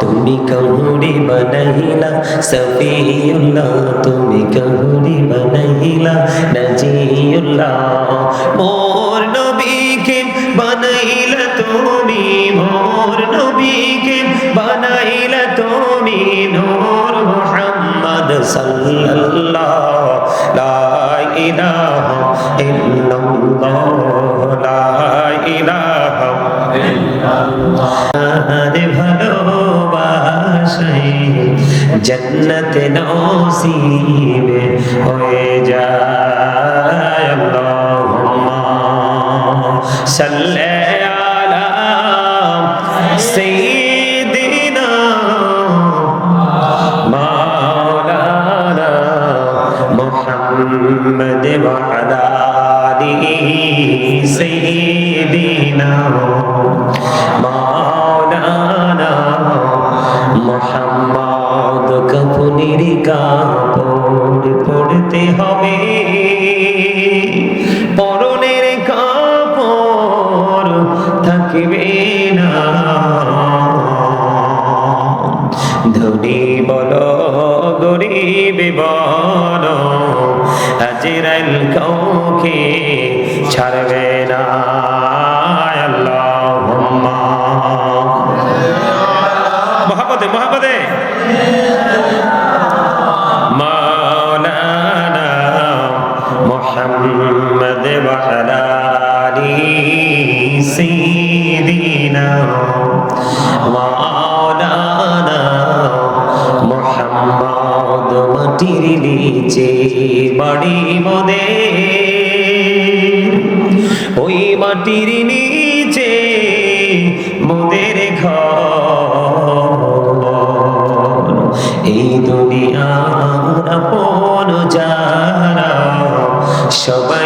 তুমি কহুরি বনাইলা সফিউল্লাহ তুমি কহুরি বনাইলা নজিউল্লাহ মোর নবীকে বানাইলা তুমি মোর নবীকে বানাইলা তুমি নূর মুহাম্মদ সাল্লাল্লাহ লা ইলাহা ইল্লাল্লাহ ভালোবাসাই জন্নত নসিব হয়ে যায় সাল্লি আলা সাইয়্যিদিনা মাওলানা মুহাম্মদ ওয়া সাইয়্যিদিনা মাওলানা মোহাম্মদ কপুনির কাপড় পড়তে হবে। পরনের কাপড় থাকবে না। ধনী বলো, গরিব বলো হাজিরাইল ছাড়বে না। মহাপদে মহাপদে। মাওলানা মুহাম্মদ আলিহি সাইয়্যিদিনা মাওলানা মুহাম্মদ মাটির নিচে বাড়ি মাটির নিচে মোদের ঘর। এই দুনিয়া আপন যারা সবাই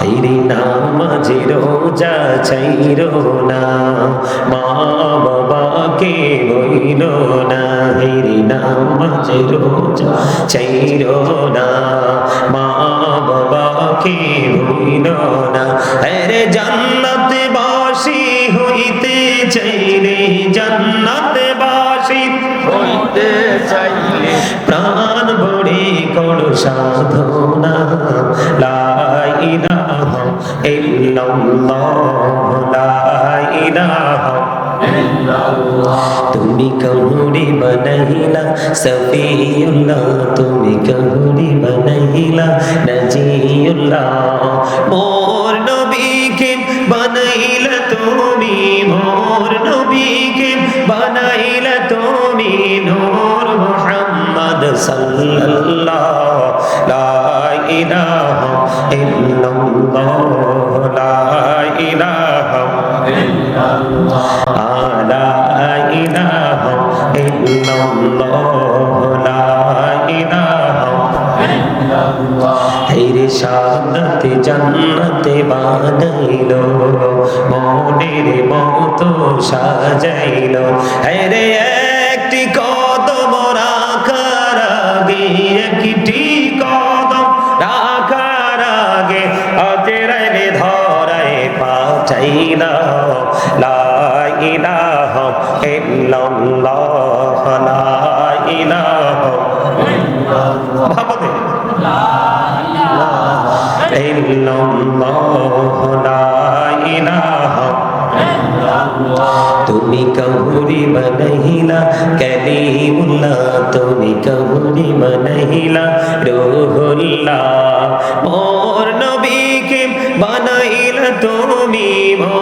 হেরি নামাজি রোজা চাইরো না মা বাবাকে বইল না হেরি নামাজি রোজা চাইরো না মা বাবাকে বইল না আরে জান্নাত বাসি হইতে চাইলে জান্নাত চাইলে প্রাণ ভরে করো সাধনা। লা ইলাহা ইল্লাল্লাহ, লা ইলাহা। তুমি কহুরি বনাইলা, সফিউল্লাহ। তুমি কহুরি বনাইলা, নজিউল্লাহ। মোর নবীকে বানাইলা তুমি, মোর নবীকে বানাইলা তুমি নূর সাল্লাল্লাহ লা ইলাহা ইল্লাল্লাহ লা ইলাহা লা ইলাহা ইল্লাল্লাহ লা ইলাহা হেরে সাদতে জান্নাতে বানাইলো মনের মতো সাজাইলো। হেরে একটি কদম রাখ দিয়ে কিটি কদম রাখার আগে অজেরাইলে ধরায় পাঠাইল লাইলাহ ইল্লাল্লাহ লাইলাহ ভাবতে তুমি কৌরি বনহিলা কলিমুল্লাহ। তুমি কহুরি বনহিলা রুহুল্লাহ। মোর নবীকে বানাইলা তুমি মোর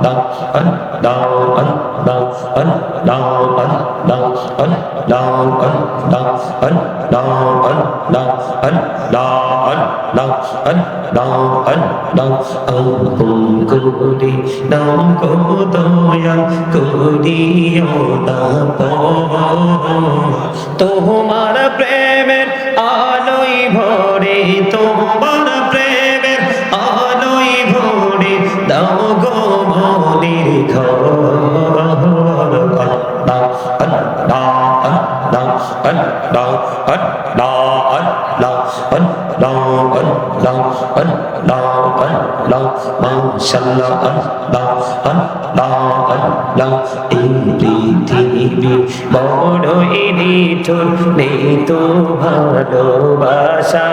আল্লাহ আল্লাহ আল্লাহ আল্লাহ আল্লাহ আল্লাহ আল্লাহ আল্লাহ আল্লাহ আল্লাহ আল্লাহ আল্লাহ আল্লাহ হুকুম করি নাম কো দয়াল করিও না তোমার প্রেমের আলোই ভরে তোমার আল্লাহ আল্লাহ আল্লাহ মাশাআল্লাহ আল্লাহ আল্লাহ আল্লাহ এই পৃথিবী বড়ই নিঠুর নেই তো ভালোবাসা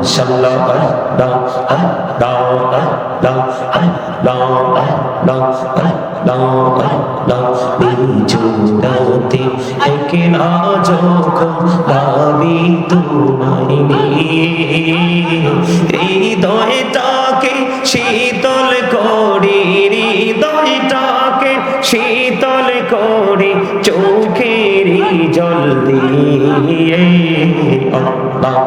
ইনশাআল্লাহ দাও দাও দাও দাও দাও দাও দাও বিজুদাতে একলা যখন ভাবি তোমায় নিয়ে হৃদয়টাকে শীতল করি, হৃদয়টাকে শীতল করি চোখের জল দিয়ে। আল্লাহ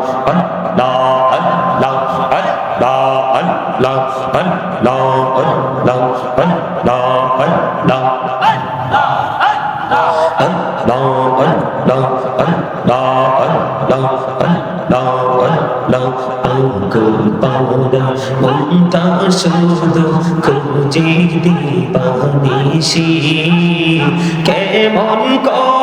মমতা শুধু খুঁজে দিবা নিশি কেমন কর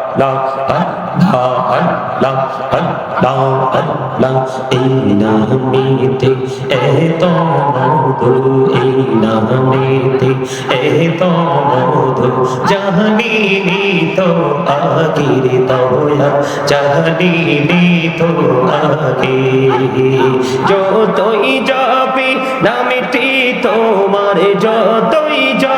লাউ আন ধা আন যতই যাবি তোমার যতই যা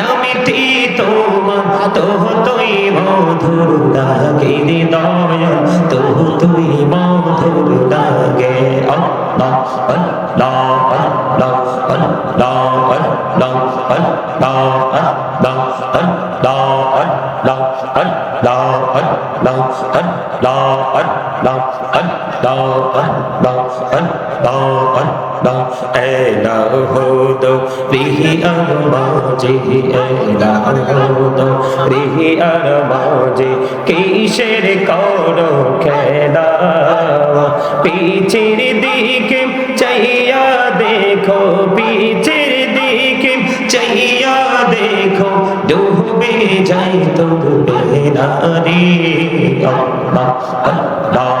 নামিটি তোমার তো তুই মধুর লাগে দয়া তো তুই মধুর লাগে আল্লাহ আল্লাহ আল্লাহ আল্লাহ আল্লাহ আল্লাহ আল্লাহ আল্লাহ আল্লাহ আল্লাহ আল্লাহ আল্লাহ আল্লাহ আল্লাহ আল্লাহ আল্লাহ আল্লাহ এলা রিহি আর মাঝে রিহি আর কিসের করো খেলা পিছের দিকে চাইয়া দেখো পিছের দিকে চাইয়া দেখো ডুবে যাই তো বেদারি আল্লাহ আল্লাহ আল্লাহ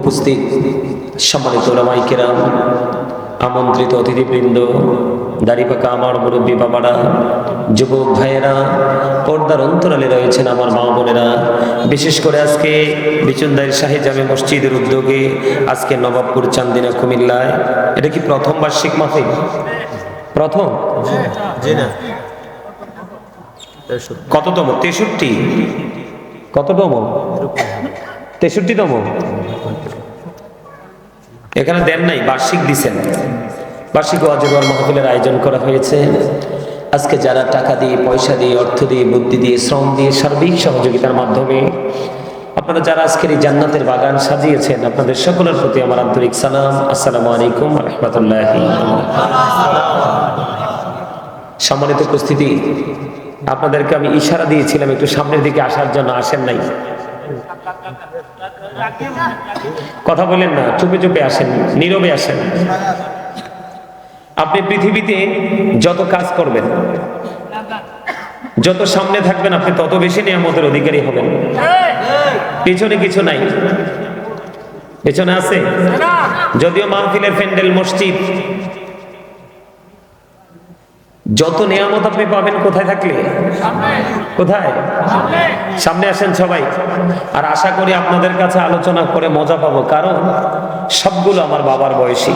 উপস্থিত সম্মানিত কেরাম আমন্ত্রিত অতিথিবৃন্দ দাড়িপাকা আমার মুরব্বী বাবারা যুবক ভাইয়েরা পর্দার অন্তরালে রয়েছেন আমার মা বোনেরা। বিশেষ করে আজকে বিচুন্দারি শাহী জামে মসজিদের উদ্যোগে আজকে নবাবপুর চান্দিনা কুমিল্লায়। এটা কি প্রথম বার্ষিক মাফিক প্রথম? কততম? তেষট্টি? কততম? তেষট্টিতম? এখানে দেন নাই বার্ষিক দিছেন। বার্ষিক অজগর মাহফিলের আয়োজন করা হয়েছে। আজকে যারা টাকা দিয়ে, পয়সা দিয়ে, অর্থ দিয়ে, বুদ্ধি দিয়ে, শ্রম দিয়ে সার্বিক সহযোগিতার মাধ্যমে আপনারা যারা আজকের এই জান্নাতের বাগান সাজিয়েছেন, আপনাদের সকলের প্রতি আমার আন্তরিক সালাম। আসসালামু আলাইকুম রহমতুল্লাহ। সম্মানিত উপস্থিতি, আপনাদেরকে আমি ইশারা দিয়েছিলাম একটু সামনের দিকে আসার জন্য, আসেন নাই। কথা বলেন না, চুপে চুপে আসেন, নীরবে আসেন। আপনি পৃথিবীতে যত কাজ করবেন, যত সামনে থাকবেন, আপনি তত বেশি নিয়ামতের অধিকারী হবেন। পিছনে কিছু নাই। পেছনে আছে? যদিও মাহফিলের প্যান্ডেল, মসজিদ, যত নিয়ামত আপনি পাবেন, কোথায় থাকলে? কোথায়? সামনে আসেন সবাই। আর আশা করি আপনাদের কাছে আলোচনা করে মজা পাবো, কারণ সবগুলো আমার বাবার বয়সী।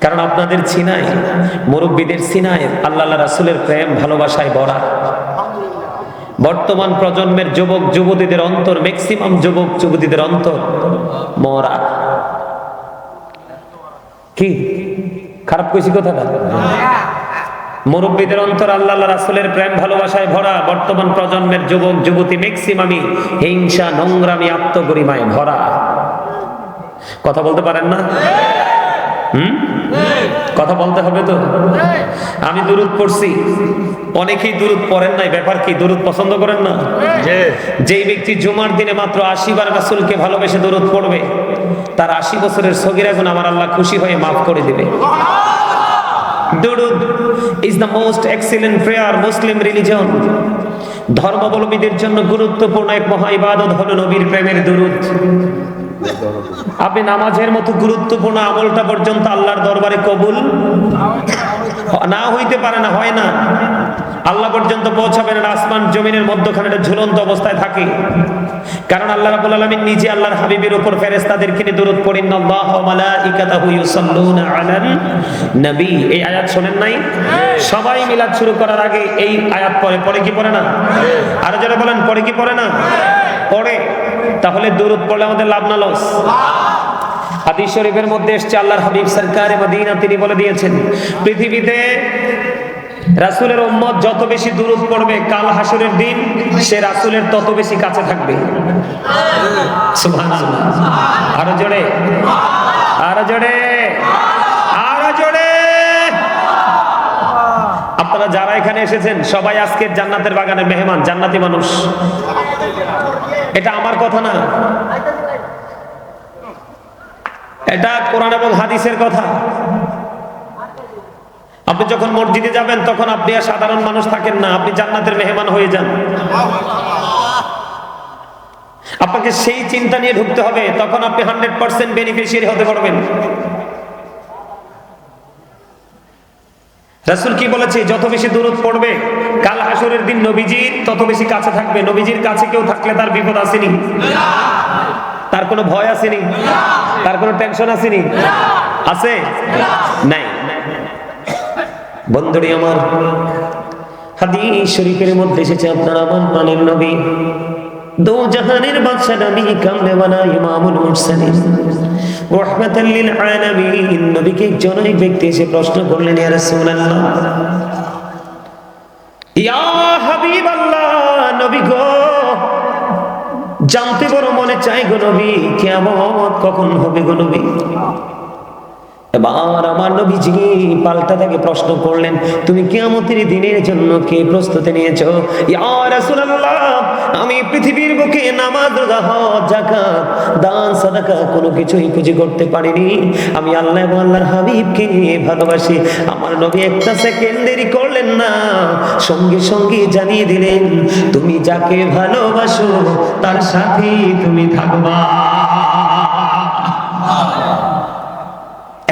কারণ আপনাদের চিনায় মুরব্বীদের চিনায় আল্লাহ রাসুলের প্রেম, ভালোবাসায় ভরা। বর্তমান প্রজন্মের যুবক, যুবতীদের অন্তর ম্যাক্সিমাম যুবক, যুবতীদের অন্তর মরা। কি? খারাপ কইছি কথাটা? মুরব্বীদের অন্তর আল্লাহ রাসুলের প্রেম, ভালোবাসায় ভরা। বর্তমান প্রজন্মের যুবক, যুবতী ম্যাক্সিমামই হিংসা, নোংরামি, আত্মগরিমায় ভরা। কথা বলতে পারেন না? হুম? কথা বলতে হবে তো? আমি দুরুদ পড়ছি। অনেকেই দুরুদ পড়েন নাই ব্যাপার কি দুরুদ পছন্দ করেন না? যেই ব্যক্তি জুমার দিনে মাত্র আশি বার রাসুলকে ভালোবেসে দরুদ পড়বে তার আশি বছরের সগিরা গুণ আমার আল্লাহ খুশি হয়ে মাফ করে দিবে। দুরুদ is the most excellent prayer Muslim religion ধর্মাবলম্বীদের জন্য গুরুত্বপূর্ণ এক মহা ইবাদত হলো নবীর প্রেমের দুরুদ। আপনি নামাজের মতো গুরুত্বপূর্ণ আমলটা পর্যন্ত আল্লাহর দরবারে কবুল? না হইতে পারে না হয় না। আল্লাহ পর্যন্ত পৌঁছাবেন না আসমান জমিনের মধ্যখানে ঝুলন্ত অবস্থায় থাকে। কারণ আল্লাহ রাব্বুল আলামিন নিজে আল্লাহর হাবিবের উপর ফেরেশতাদেরকে নিয়ে দরুদ পড়েন নবী। এই আয়াত শুনেন নাই? সবাই মিলাদ শুরু করার আগে এই আয়াত পড়ে। পড়ে কি পড়ে না? আর যারা বলেন পড়ে কি পড়ে না? পড়ে। তাহলে দরুদ পড়লে আমাদের লাভ না লস। হাদিস শরীফের মধ্যে এসছে, আল্লাহর হাবিব সরকারে তিনি বলে দিয়েছেন, পৃথিবীতে রাসূলের উম্মত যত বেশি দূরত পড়বে কাল হাসুরের দিন, সে রাসূলের তত বেশি কাছে থাকবে। আরও জোরে। আরও জোরে। যারা এখানে এসেছেন, সবাই আজকের জান্নাতের বাগানের মেহমান, জান্নাতি মানুষ। এটা আমার কথা না। এটা কোরআন এবং হাদিসের কথা। আপনি যখন মসজিদে যাবেন, তখন আপনি আর সাধারণ মানুষ থাকেন না। আপনি জান্নাতের মেহমান হয়ে যান। আপনাকে সেই চিন্তা নিয়ে ঢুকতে হবে, তখন আপনি হান্ড্রেড পার্সেন্ট বেনিফিশিয়ারি হতে পারবেন। রাসুল কি বলেছে? যত বেশি দূরত পড়বে, কাল হাসরের দিন নবীজির, তত বেশি কাছে থাকবে। নবীজির কাছে কেউ থাকলে তার বিপদ আসেনি। তার কোনো ভয় আসেনি? তার কোনো টেনশন আসেনি? আছে? নাই। বন্ধুরি আমার, হাদিস শরীফের মধ্যে এসেছে, আপনার আমার প্রাণের নবী। দো জাহানের বাদশা নবী কামলে বানা ইমামুল মুরসালিন। রাহমাতাল লিল আলামিন। নবীকে একজন এক ব্যক্তি এসে প্রশ্ন করলেন, ইয়া রাসূলুল্লাহ, ইয়া হাবিবাল্লাহ, নবী গো, জানতে বড় মনে চাই গো নবী, কিয়ামত কখন হবে গো নবী? এবার আমার নবীজি পাল্টা তাকে প্রশ্ন করলেন, তুমি কিয়ামতের দিনের জন্য কে প্রস্তুতি নিয়েছো? ইয়া রাসূলুল্লাহ, আমি পৃথিবীর বুকে নামাজ, রোজা, হজ, যাকাত, দান, সাদাকা কোনো কিছুই পুঁজি করতে পারিনি। আমি আল্লাহ এবং আল্লাহর হাবিবকে ভালোবাসি। আমার নবী একটা সেকেন্ড দেরি করলেন না, সঙ্গে সঙ্গে জানিয়ে দিলেন, তুমি যাকে ভালোবাসো, তার সাথেই তুমি থাকবা।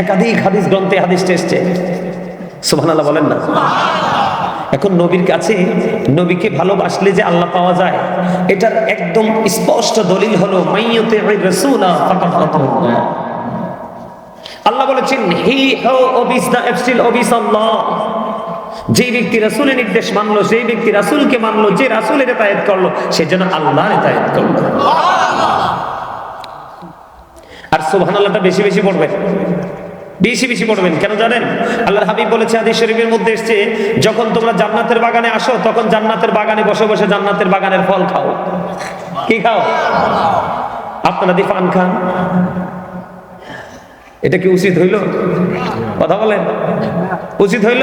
একাধিক হাদিস গ্রন্থে হাদিসটা এসছে। সুবহানাল্লাহ বলেন না। এখন নবীর কাছে নবীকে ভালোবাসলে যে আল্লাহ পাওয়া যায় এটার একদম স্পষ্ট দলিল হলো মাইয়তে আল্লাহ বলেছেন হি হো অবিস দা এফসিল অবিস আল্লাহ। যে ব্যক্তি রাসূলের নির্দেশ মানলো সেই ব্যক্তি রাসূলকে মানলো যে রাসূলের তায়েত করল সে যেন আল্লাহর তায়েত করল। আর সুবহানাল্লাহটা বেশি বেশি পড়বেন। বেশি বেশি পড়বেন। কেন জানেন? আল্লাহ হাবিব বলেছে আদি শরীফের মধ্যে এসছে, যখন তোমরা জান্নাতের বাগানে আসো, তখন জান্নাতের বাগানে বসে বসে জান্নাতের বাগানের ফল খাও। কি খাও? আপনারা দি পান খান। এটা কি উচিত হইল? কথা বলেন। উচিত হইল?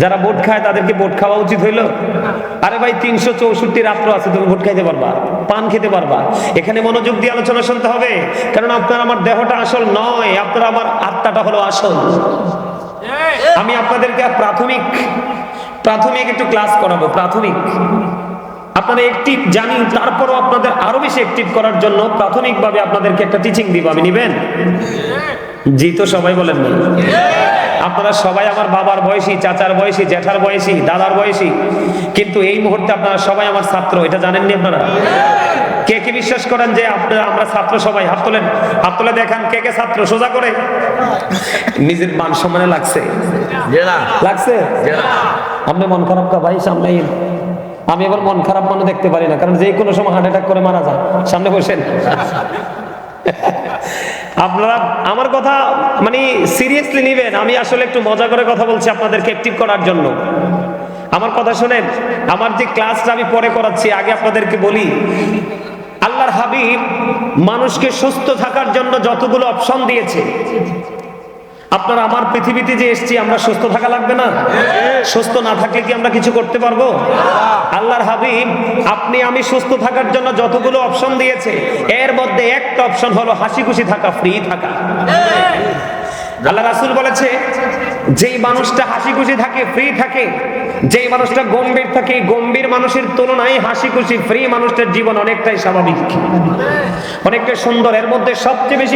যারা ভোট খায় তাদেরকে বোট খাওয়া উচিত হইল? আরে ভাই, তিনশো চৌষট্টি রাত্র আছে, তুমি ভোট খাইতে পারবা, পান খেতে পারবা। এখানে মনোযোগ দিয়ে আলোচনা শুনতে হবে, কারণ আপনার আমার দেহটা আসল নয়, আপনার আমার আত্মাটা হলো আসল। আমি আপনাদেরকে প্রাথমিক প্রাথমিক একটু ক্লাস করাবো, প্রাথমিক। আপনারা একটিভ জানি তারপরও আপনাদের আরও বেশি একটিভ করার জন্য প্রাথমিকভাবে আপনাদেরকে একটা টিচিং দিব, আমি নিবেন? জি তো সবাই বলেন না। আপনারা সবাই আমার বাবার বয়সী চাচার বয়সী জ্যাঠার বয়সী দাদার বয়সী। কিন্তু এই মুহূর্তে আপনারা সবাই আমার ছাত্র এটা জানেননি আপনারা? কে কে বিশ্বাস করেন যে আপনারা আমরা ছাত্র সবাই? হাত তোলেন হাত তোলে দেখান কে কে ছাত্র সোজা করে। নিজের মান সম্মানে লাগছে। লাগছে? আপনি মন খারাপ কা ভাই? সামনে। আমি এবার মন খারাপ মনে দেখতে পারি না কারণ যে কোনো সময় হার্ট অ্যাটাক করে মারা যায়। সামনে বসেন। আপনারা আমার কথা মানে সিরিয়াসলি নেবেন, আমি আসলে একটু মজা করে কথা বলছি আপনাদেরকে অ্যাক্টিভ করার জন্য। আমার কথা শোনেন, আমার যে ক্লাসটা আমি পরে করাচ্ছি, আগে আপনাদেরকে বলি, আল্লাহর হাবিব মানুষকে সুস্থ থাকার জন্য যতগুলো অপশন দিয়েছে আপনার আমার পৃথিবীতে যে এসছি, আমরা সুস্থ থাকা লাগবে না? সুস্থ না থাকলে কি আমরা কিছু করতে পারব? আল্লাহর হাবিব, আপনি আমি সুস্থ থাকার জন্য যতগুলো অপশন দিয়েছে, এর মধ্যে একটা অপশন হলো হাসি খুশি থাকা ফ্রি থাকা। আল্লাহ রাসূল বলেছে, যেই মানুষটা হাসি খুশি থাকে ফ্রি থাকে, যেই মানুষটা গম্ভীর থাকে গম্ভীর মানুষের তুলনায় হাসি খুশি ফ্রি মানুষটার জীবন অনেকটাই স্বাভাবিক। অনেকটাই সুন্দর, এর মধ্যে সবচেয়ে বেশি